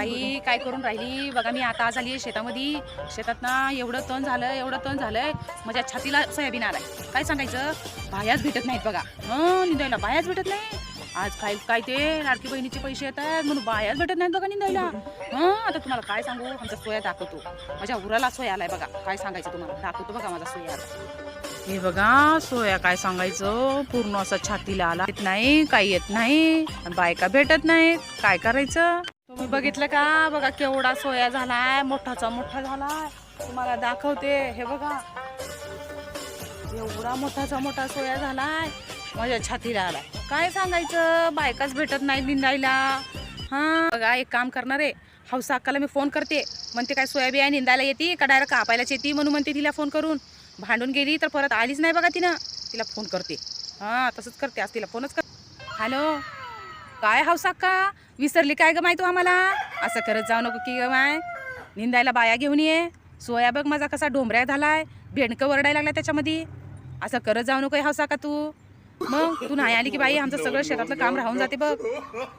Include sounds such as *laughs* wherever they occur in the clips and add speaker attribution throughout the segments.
Speaker 1: ताई काय करून राहिली? बघा मी आता आज आली शेतामध्ये. शेतात ना एवढं तण झालं एवढं तण झालंय. माझ्या छातीला सोयाबीन आलाय. काय सांगायचं? बायाच भेटत नाहीत बघा. हं निंदायला बायाच भेटत नाही. आज काय काय ते लाडकी बहिणीचे पैसे येतात म्हणून बायाच भेटत नाहीत बघा निंदायला. हं आता तुम्हाला काय सांगू? आमचा सोया दाखवतो. माझ्या उराला सोया आलाय बघा. काय सांगायचं तुम्हाला? दाखवतो बघा माझा सोया. हे बघा सोया काय सांगायचं? पूर्ण असं छातीला आला. येत नाही काही येत नाही. बायका भेटत नाहीत. काय करायचं? तुम्ही बघितलं का? बघा केवढा सोया झालाय मोठाचा मोठा झालाय. तुम्हाला दाखवते हे बघा. एवढा मोठाचा मोठा सोया झालाय. माझ्या छातीला आलाय. काय सांगायचं? बायकाच भेटत नाही निंदायला. हा? बघा एक काम करणार आहे हौसा अक्काला मी फोन करते. म्हणते काय सोयाबीन निंदायला येते? का डायरेक्ट कापायलाच येते? म्हणून म्हणते तिला फोन करून. भांडून गेली तर परत आलीच नाही बघा तिनं. तिला फोन करते. हां तसंच करते. आज तिला फोनच कर हॅलो? काय हौसा अक्का? विसरली काय ग माय तू आम्हाला? असं करत जाऊ नको की ग माय. निंदायला बाया घेऊन ये. सोया बघ माझा कसा डोंबऱ्या झालाय. भेंडकं वरडायला लागला त्याच्यामध्ये. असं करत जाऊ नको हवसा का तू? मग? तू नाही आली की बाई आमचं सगळं शेतातलं काम राहून जाते बघ.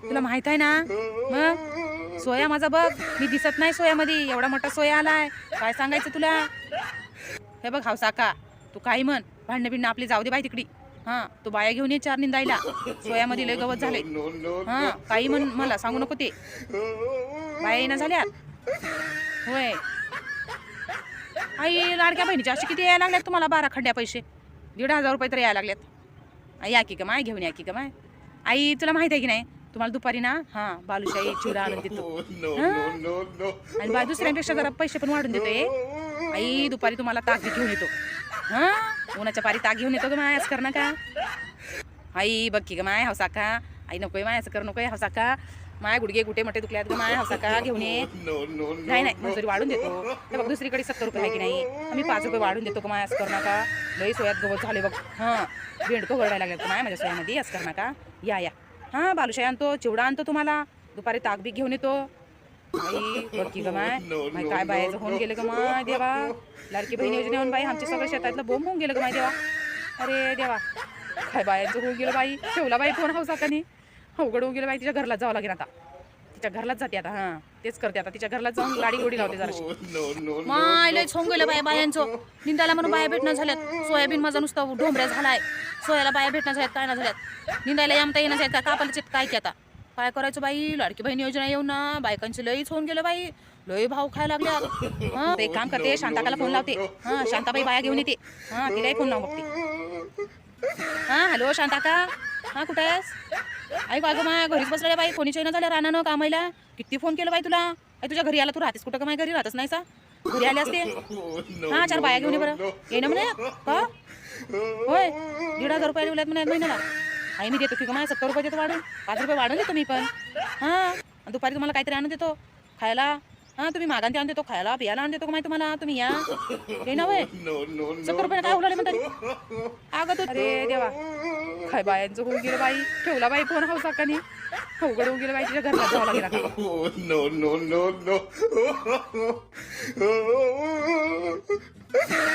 Speaker 1: तुला माहीत आहे ना? मग? सोया माझा बघ. मी दिसत नाही सोयामध्ये. एवढा मोठा सोया आलाय. काय सांगायचं तुला? हे बघ हवसा का. तू काही म्हण. भांडणं बिंडणं आपली जाऊ दे बाई तिकडी. हा तू बाया घेऊन ये चार निंदायला. सोयामध्ये लय गवत झाले हा काही म्हण मला सांगू नको ते. बाया येणं झाल्यात. होय. आई लाडक्या बहिणीच्या अशी किती यायला लागल्यात तुम्हाला? बारा खंड्या पैसे. दीड हजार रुपये तर यायला लागल्यात. आई या की का माय घेऊन या की का माय. आई तुला माहीत आहे की नाही? तुम्हाला दुपारी ना हा बालुशाही चिवडा आणून देतो. आणि बा दुसऱ्यांपेक्षा जरा पैसे पण वाढून देतोय आई दुपारी तुम्हाला ताक घेऊन येतो. हा? उन्हाच्या पारी ताक घेऊन येतो का माय असं कर का आई बघ की ग माय हौसा का आई नकोय माय असं कर नकोय हौसा का माय गुडगे गुटे मोठे दुखल्यात ग माय हौसा का घेऊन ये. नाही नाही मजुरी वाढून देतो. हे बघ दुसरीकडे सत्तर रुपये आहे की नाही? आम्ही पाच रुपये वाढून देतो का माय असं कर नका. लई सोयात गवत झाले बघ. हां भेंडकं वरडायला लागलं माय माझ्या सोयामध्ये. असं कर नका. या या. हां बालुशाही आणतो चिवडा आणतो तुम्हाला. दुपारी ताक बी घेऊन येतो. आई बघ की ग माय माय काय बायाचं होऊन गेलं ग माय देवा? लाडकी बहीण योजनेहून बाई आमच्या सगळं शेतातलं बोंब होऊन गेलं ग माय देवा अरे देवा. काय बायांचं होऊन गेलं बाई. ठेवला बाई फोन हौसा कानी अवघड होऊन गेलं बाई तिच्या घरला जावं लागेल आता. तिच्या घरलाच जाते आता हां. तेच करते आता. तिच्या घरला जाऊन गाडी गोडी लावते जरा माय लयच होऊन गेलं बाया बायांचं. निंदायला म्हणून बाया भेटणं झाल्यात. सोयाबीन माझा नुसता ढोंबऱ्या झालाय. सोयाला बाया भेटणं झाल्यात काय ना झाल्यात. निंदायला यामता येणं झाल्यात. का कापायला काय की आता. काय करायचं बाई? लाडकी बहीण योजना येऊन ना. बायकांची लईच होऊन गेलं बाई. लई भाव खायला लागल्या. हा ते एक काम करते. शांताकाला फोन लावते. हा शांताबाई बाया घेऊन येते. हा तिलाही फोन लावून बघते. हा हॅलो शांताका. हा कुठे आहेस? आई अगं गं माय घरीच बसलेल्या बाई. कोणी चैना झाल्या रानानं कामायला किती फोन केलं बाई तुला? आई तुझ्या घरी आला तू राहतेस कुठं का माय घरी? राहतच नाही सा घरी आले असते? हा चार बाया घेऊन ये बरं. ये ना म्हणे? का? होय. दीड हजार रुपये म्हणे महिन्याला. आई मी देतो की माय सत्तर रुपये देतो वाढून. पाच रुपये वाढून देतो मी पण. हां. दुपारी तुम्हाला काहीतरी आणून देतो. खायला. हां तुम्ही मागांती आणून देतो खायला. पियाला आणून देतो का माहिती तुम्हाला? तुम्ही या. हे ना वय *laughs* सत्तर रुपये काय उलाले म्हणतात? अगं तू अरे देवा. काय बायांचं होऊन गेलं बाई. ठेवला बाई फोन हौसा कानी अवघड होऊन गेलं बाई तिच्या घरला जावं लागेल
Speaker 2: no, no, no, no. *laughs*